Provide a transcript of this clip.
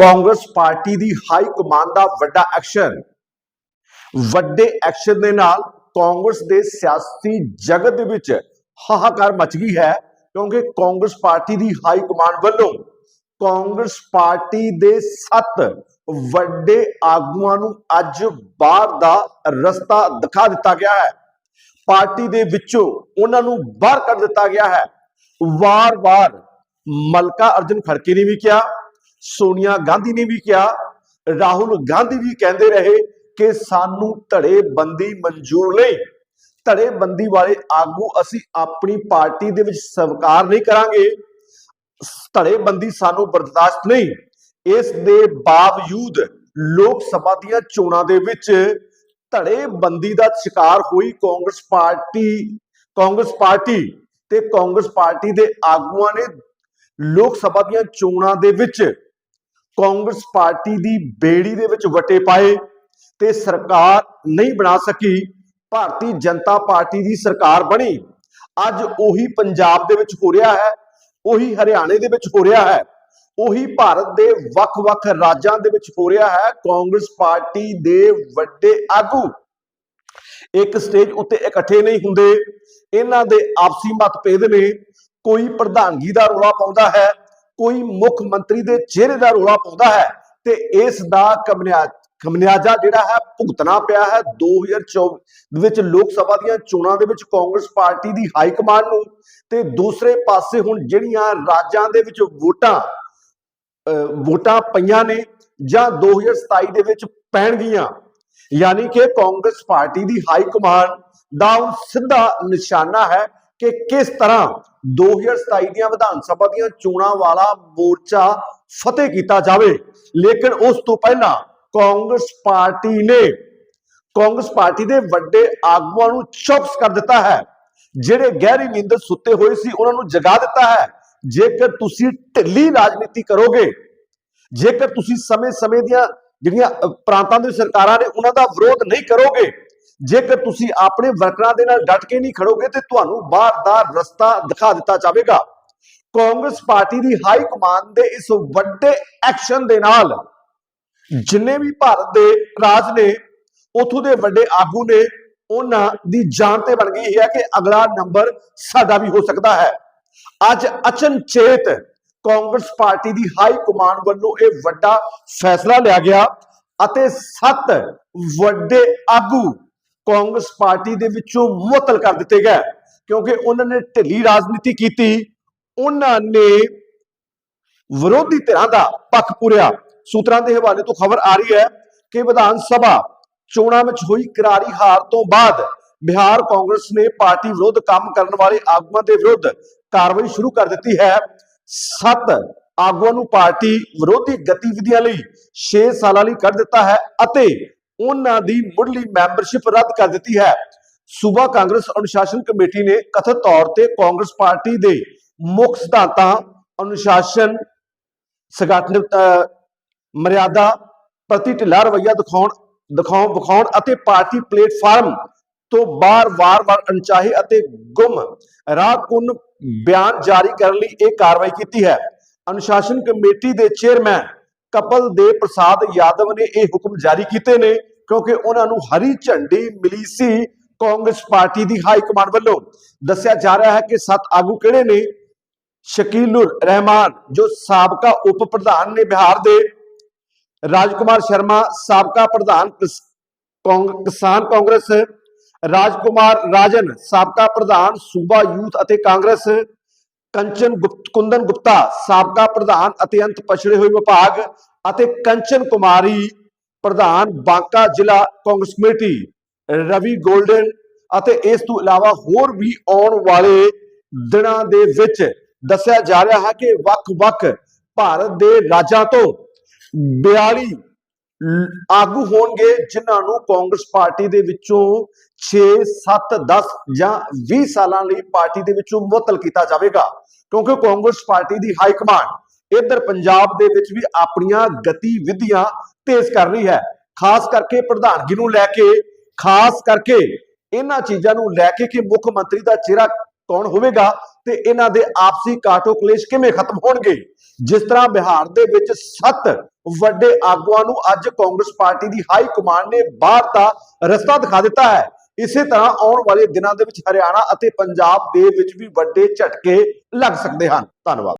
Congress party ਦੀ high command ਦਾ ਵੱਡਾ ਐਕਸ਼ਨ। ਵੱਡੇ ਐਕਸ਼ਨ ਦੇ ਨਾਲ ਕਾਂਗਰਸ ਦੇ ਸਿਆਸੀ ਜਗਤ ਦੇ ਵਿੱਚ ਹਾਹਾਕਾਰ ਮਚ ਗਈ ਹੈ, ਕਿਉਂਕਿ ਕਾਂਗਰਸ ਪਾਰਟੀ ਦੀ ਹਾਈ ਕਮਾਂਡ ਵੱਲੋਂ ਕਾਂਗਰਸ ਪਾਰਟੀ ਦੇ ਸੱਤ ਵੱਡੇ ਆਗੂਆਂ ਨੂੰ ਅੱਜ ਬਾਹਰ ਦਾ ਰਸਤਾ ਦਿਖਾ ਦਿੱਤਾ ਗਿਆ ਹੈ। ਪਾਰਟੀ ਦੇ ਵਿੱਚੋਂ ਉਹਨਾਂ ਨੂੰ ਬਾਹਰ ਕੱਢ ਦਿੱਤਾ ਗਿਆ ਹੈ। ਵਾਰ-ਵਾਰ ਮਲਕਾ ਅਰਜਨ ਖੜਕੇ ਨੇ ਵੀ ਕਿਹਾ ਸੋਨੀਆ ਗਾਂਧੀ ਨੇ ਵੀ ਕਿਹਾ, ਰਾਹੁਲ ਗਾਂਧੀ ਵੀ ਕਹਿੰਦੇ ਰਹੇ ਕਿ ਸਾਨੂੰ ਧੜੇਬੰਦੀ ਮਨਜ਼ੂਰ ਨਹੀਂ। ਧੜੇ ਵਾਲੇ ਆਗੂ ਅਸੀਂ ਆਪਣੀ ਪਾਰਟੀ ਦੇ ਵਿੱਚ ਸਵੀਕਾਰ ਨਹੀਂ ਕਰਾਂਗੇ। ਧੜੇ ਸਾਨੂੰ ਬਰਦਾਸ਼ਤ ਨਹੀਂ। ਇਸ ਦੇ ਬਾਵਜੂਦ ਲੋਕ ਸਭਾ ਦੀਆਂ ਚੋਣਾਂ ਦੇ ਵਿੱਚ ਧੜੇਬੰਦੀ ਦਾ ਸ਼ਿਕਾਰ ਹੋਈ ਕਾਂਗਰਸ ਪਾਰਟੀ ਕਾਂਗਰਸ ਪਾਰਟੀ ਤੇ ਕਾਂਗਰਸ ਪਾਰਟੀ ਦੇ ਆਗੂਆਂ ਨੇ ਲੋਕ ਸਭਾ ਦੀਆਂ ਚੋਣਾਂ ਦੇ ਵਿੱਚ ਕਾਂਗਰਸ ਪਾਰਟੀ ਦੀ ਬੇੜੀ ਦੇ ਵਿੱਚ ਵਟੇ ਪਾਏ ਤੇ ਸਰਕਾਰ ਨਹੀਂ ਬਣਾ ਸਕੀ, ਭਾਰਤੀ ਜਨਤਾ ਪਾਰਟੀ ਦੀ ਸਰਕਾਰ ਬਣੀ। ਅੱਜ ਉਹੀ ਪੰਜਾਬ ਦੇ ਵਿੱਚ ਹੋ ਰਿਹਾ ਹੈ, ਉਹੀ ਹਰਿਆਣੇ ਦੇ ਵਿੱਚ ਹੋ ਰਿਹਾ ਹੈ, ਉਹੀ ਭਾਰਤ ਦੇ ਵੱਖ-ਵੱਖ ਰਾਜਾਂ ਦੇ ਵਿੱਚ ਹੋ ਰਿਹਾ ਹੈ, ਕਾਂਗਰਸ ਪਾਰਟੀ ਦੇ ਵੱਡੇ ਆਗੂ। ਇੱਕ ਸਟੇਜ ਉੱਤੇ ਇਕੱਠੇ ਨਹੀਂ ਹੁੰਦੇ, ਇਹਨਾਂ ਦੇ ਆਪਸੀ ਮਤਭੇਦ ਨੇ, ਕੋਈ ਪ੍ਰਧਾਨਗੀ ਦਾ ਰੌਲਾ ਪਾਉਂਦਾ ਹੈ ਕੋਈ ਮੁੱਖ ਮੰਤਰੀ ਦੇ ਚਿਹਰੇ ਦਾ ਰੌਲਾ ਪਾਉਂਦਾ ਹੈ ਤੇ ਇਸ ਦਾ ਕਮਨਿਆ ਖਮਨਿਆਜਾ ਜਿਹੜਾ ਹੈ ਭੁਗਤਣਾ ਪਿਆ ਹੈ। 2024 ਦੇ ਵਿੱਚ ਲੋਕ ਸਭਾ ਦੀਆਂ ਚੋਣਾਂ ਦੇ ਵਿੱਚ ਕਾਂਗਰਸ ਪਾਰਟੀ ਦੀ ਹਾਈ ਕਮਾਂਡ ਨੂੰ ਤੇ ਦੂਸਰੇ ਪਾਸੇ ਹੁਣ ਜਿਹੜੀਆਂ ਰਾਜਾਂ ਦੇ ਵਿੱਚ ਵੋਟਾਂ ਅਹ ਵੋਟਾਂ ਪਈਆਂ ਨੇ ਜਾਂ 2027 ਦੇ ਵਿੱਚ ਪੈਣਗੀਆਂ, ਯਾਨੀ ਕਿ ਕਾਂਗਰਸ ਪਾਰਟੀ ਦੀ ਹਾਈ ਕਮਾਂਡ ਦਾ ਹੁਣ ਸਿੱਧਾ ਨਿਸ਼ਾਨਾ ਹੈ ਕਿ ਕਿਸ ਤਰ੍ਹਾਂ 2027 ਦੀਆਂ ਵਿਧਾਨ ਸਭਾ ਦੀਆਂ ਚੋਣਾਂ ਵਾਲਾ ਮੋਰਚਾ ਫਤਿਹ ਕੀਤਾ ਜਾਵੇ? ਲੇਕਿਨ ਉਸ ਤੋਂ ਪਹਿਲਾਂ ਕਾਂਗਰਸ ਪਾਰਟੀ ਨੇ, ਕਾਂਗਰਸ ਪਾਰਟੀ ਦੇ ਵੱਡੇ ਆਗੂਆਂ ਨੂੰ ਚੌਕਸ ਕਰ ਦਿੱਤਾ ਹੈ। ਜਿਹੜੇ ਗਹਿਰੀ ਨੀਂਦ ਸੁੱਤੇ ਹੋਏ ਸੀ, ਉਹਨਾਂ ਨੂੰ ਜਗਾ ਦਿੱਤਾ ਹੈ। ਜੇਕਰ ਤੁਸੀਂ ਢਿੱਲੀ ਰਾਜਨੀਤੀ ਕਰੋਗੇ, ਜੇਕਰ ਤੁਸੀਂ ਸਮੇਂ-ਸਮੇਂ ਦੀਆਂ ਜਿਹੜੀਆਂ ਪ੍ਰਾਂਤਾਂ ਦੇ ਸਰਕਾਰਾਂ ਨੇ, ਉਹਨਾਂ ਦਾ ਵਿਰੋਧ ਨਹੀਂ ਕਰੋਗੇ ਜੇਕਰ ਤੁਸੀਂ ਆਪਣੇ ਵਰਕਰਾਂ ਦੇ ਨਾਲ ਡਟ ਕੇ ਨਹੀਂ ਖੜੋਗੇ ਤੇ ਤੁਹਾਨੂੰ ਬਾਹਰ ਦਾ ਰਸਤਾ ਦਿਖਾ ਦਿੱਤਾ ਜਾਵੇਗਾ। ਕਾਂਗਰਸ ਪਾਰਟੀ ਦੀ ਹਾਈ ਕਮਾਂਡ ਦੇ ਇਸ ਵੱਡੇ ਐਕਸ਼ਨ ਦੇ ਨਾਲ ਜਿੰਨੇ ਵੀ ਭਾਰਤ ਦੇ ਰਾਜ ਨੇ, ਉਥੋਂ ਦੇ ਵੱਡੇ ਆਗੂ ਨੇ, ਉਹਨਾਂ ਦੀ ਜਾਨ ਤੇ ਬਣ ਗਈ ਹੈ ਕਿ ਅਗਲਾ ਨੰਬਰ ਸਾਡਾ ਵੀ ਹੋ ਸਕਦਾ ਹੈ। ਅੱਜ ਅਚਨਚੇਤ ਕਾਂਗਰਸ ਪਾਰਟੀ ਦੀ ਹਾਈ ਕਮਾਂਡ ਵੱਲੋਂ ਇਹ ਵੱਡਾ ਫੈਸਲਾ ਲਿਆ ਗਿਆ ਅਤੇ ਸੱਤ ਵੱਡੇ ਆਗੂ ਕਾਂਗਰਸ ਪਾਰਟੀ ਦੇ ਵਿੱਚੋਂ ਮੁਅਤਲ ਕਰ ਦਿੱਤੇ ਗਏ। ਕਿਉਂਕਿ ਉਹਨਾਂ ਨੇ ਢਿੱਲੀ ਰਾਜਨੀਤੀ ਕੀਤੀ। ਉਹਨਾਂ ਨੇ ਵਿਰੋਧੀ ਧਿਰਾਂ ਦਾ ਪੱਖ ਪੂਰਿਆ। ਸੂਤਰਾਂ ਦੇ ਹਵਾਲੇ ਤੋਂ ਖਬਰ ਆ ਰਹੀ ਹੈ ਕਿ ਵਿਧਾਨ ਸਭਾ ਚੋਣਾਂ ਵਿੱਚ ਹੋਈ ਕਰਾਰੀ ਹਾਰ ਤੋਂ ਬਾਅਦ ਬਿਹਾਰ ਕਾਂਗਰਸ ਨੇ ਪਾਰਟੀ ਵਿਰੁੱਧ ਕੰਮ ਕਰਨ ਵਾਲੇ ਆਗੂਆਂ ਦੇ ਵਿਰੁੱਧ ਕਾਰਵਾਈ ਸ਼ੁਰੂ ਕਰ ਦਿੱਤੀ ਹੈ। ਸੱਤ ਆਗੂਆਂ ਨੂੰ ਪਾਰਟੀ ਵਿਰੋਧੀ ਗਤੀਵਿਧੀਆਂ ਲਈ 6 ਸਾਲਾਂ ਲਈ ਕੱਢ ਦਿੱਤਾ ਹੈ ਅਤੇ ਉਹਨਾਂ ਦੀ ਮੁੱਢਲੀ ਮੈਂਬਰਸ਼ਿਪ ਰੱਦ ਕਰ ਦਿੱਤੀ ਹੈ। ਸੂਬਾ ਕਾਂਗਰਸ ਅਨੁਸ਼ਾਸਨ ਕਮੇਟੀ ਨੇ ਕਥਿਤ ਤੌਰ ਤੇ ਕਾਂਗਰਸ ਪਾਰਟੀ ਦੇ ਮੁੱਖ ਸਿਧਾਂਤਾਂ, ਅਨੁਸ਼ਾਸਨ, ਸੰਗਠਨ ਮਰਿਆਦਾ ਪ੍ਰਤੀ ਢਿੱਲਾ ਰਵੱਈਆ ਦਿਖਾਉਣ ਦਿਖਾਉਣ, ਵਿਖਾਉਣ ਅਤੇ ਪਾਰਟੀ ਪਲੇਟਫਾਰਮ ਤੋਂ ਬਾਰ ਵਾਰ-ਵਾਰ ਅਣਚਾਹੇ ਅਤੇ ਗੁੰਮ ਰਾਹਕੁਨ ਬਿਆਨ ਜਾਰੀ ਕਰਨ ਲਈ ਇਹ ਕਾਰਵਾਈ ਕੀਤੀ ਹੈ। ਅਨੁਸ਼ਾਸਨ ਕਮੇਟੀ ਦੇ ਚੇਅਰਮੈਨ ਕਪਲ ਦੇਵ ਪ੍ਰਸਾਦ ਯਾਦਵ ਨੇ ਇਹ ਹੁਕਮ ਜਾਰੀ ਕੀਤੇ ਨੇ। ਕਿਉਂਕਿ ਉਹਨਾਂ ਨੂੰ ਹਰੀ ਝੰਡੀ ਮਿਲੀ ਸੀ ਕਾਂਗਰਸ ਪਾਰਟੀ ਦੀ ਹਾਈ ਕਮਾਂਡ ਵੱਲੋਂ। ਦੱਸਿਆ ਜਾ ਰਿਹਾ ਹੈ ਕਿ ਸੱਤ ਆਗੂ ਕਿਹੜੇ ਨੇ? ਸ਼ਕੀਲੁਰ ਰਹਿਮਾਨ, ਜੋ ਸਾਬਕਾ ਉਪ ਪ੍ਰਧਾਨ ਨੇ ਬਿਹਾਰ ਦੇ। ਰਾਜਕੁਮਾਰ ਸ਼ਰਮਾ, ਸਾਬਕਾ ਪ੍ਰਧਾਨ ਕਿਸਾਨ ਕਾਂਗਰਸ। ਰਾਜਕੁਮਾਰ ਰਾਜਨ, ਸਾਬਕਾ ਪ੍ਰਧਾਨ ਸੂਬਾ ਯੂਥ ਅਤੇ ਕਾਂਗਰਸ। ਕੰਚਨ ਗੁਪਤ, ਕੁੰਦਨ ਗੁਪਤਾ, ਸਾਬਕਾ ਪ੍ਰਧਾਨ ਅਤੇ ਅੰਤ ਪਛੜੇ ਹੋਏ ਵਿਭਾਗ ਅਤੇ ਕੰਚਨ ਕੁਮਾਰੀ ਪ੍ਰਧਾਨ ਬਾਂਕਾ ਜ਼ਿਲ੍ਹਾ ਕਾਂਗਰਸ ਕਮੇਟੀ, ਰਵੀ 골ਡਨ ਅਤੇ ਇਸ ਤੋਂ ਇਲਾਵਾ ਹੋਰ ਵੀ ਆਉਣ ਵਾਲੇ ਦਿਨਾਂ ਦੇ ਵਿੱਚ ਦੱਸਿਆ ਜਾ ਰਿਹਾ ਹੈ ਕਿ ਵੱਖ-ਵੱਖ ਭਾਰਤ ਦੇ ਰਾਜਾਂ ਤੋਂ 42 ਆਗੂ ਹੋਣਗੇ, ਜਿਨ੍ਹਾਂ ਨੂੰ ਕਾਂਗਰਸ ਪਾਰਟੀ ਦੇ ਵਿੱਚੋਂ 6 7 10 ਜਾਂ 20 ਸਾਲਾਂ ਲਈ ਪਾਰਟੀ ਦੇ ਵਿੱਚੋਂ ਮੁਅੱਤਲ ਕੀਤਾ ਜਾਵੇਗਾ। ਕਿਉਂਕਿ ਕਾਂਗਰਸ ਪਾਰਟੀ ਦੀ ਹਾਈ ਕਮਾਂਡ ਇੱਧਰ ਪੰਜਾਬ ਦੇ ਵਿੱਚ ਵੀ ਆਪਣੀਆਂ ਗਤੀਵਿਧੀਆਂ ਤੇਜ਼ ਕਰ ਰਹੀ ਹੈ। ਖਾਸ ਕਰਕੇ ਪ੍ਰਧਾਨਗੀ ਨੂੰ ਲੈ ਕੇ, ਖਾਸ ਕਰਕੇ ਇਹਨਾਂ ਚੀਜ਼ਾਂ ਨੂੰ ਲੈ ਕੇ ਕਿ ਮੁੱਖ ਮੰਤਰੀ ਦਾ ਚਿਹਰਾ ਕੌਣ ਹੋਵੇਗਾ ਤੇ ਇਹਨਾਂ ਦੇ ਆਪਸੀ ਕਾਟੋ ਕਲੇਸ਼ ਕਿਵੇਂ ਖਤਮ ਹੋਣਗੇ। ਜਿਸ ਤਰ੍ਹਾਂ ਬਿਹਾਰ ਦੇ ਵਿੱਚ ਸੱਤ ਵੱਡੇ ਆਗੂਆਂ ਨੂੰ ਅੱਜ ਕਾਂਗਰਸ ਪਾਰਟੀ ਦੀ ਹਾਈ ਕਮਾਂਡ ਨੇ ਬਾਹਰ ਦਾ ਰਸਤਾ ਦਿਖਾ ਦਿੱਤਾ ਹੈ। ਇਸੇ ਤਰ੍ਹਾਂ ਆਉਣ ਵਾਲੇ ਦਿਨਾਂ ਦੇ ਵਿੱਚ ਹਰਿਆਣਾ ਅਤੇ ਪੰਜਾਬ ਦੇ ਵਿੱਚ ਵੀ ਵੱਡੇ ਝਟਕੇ ਲੱਗ ਸਕਦੇ ਹਨ। ਧੰਨਵਾਦ।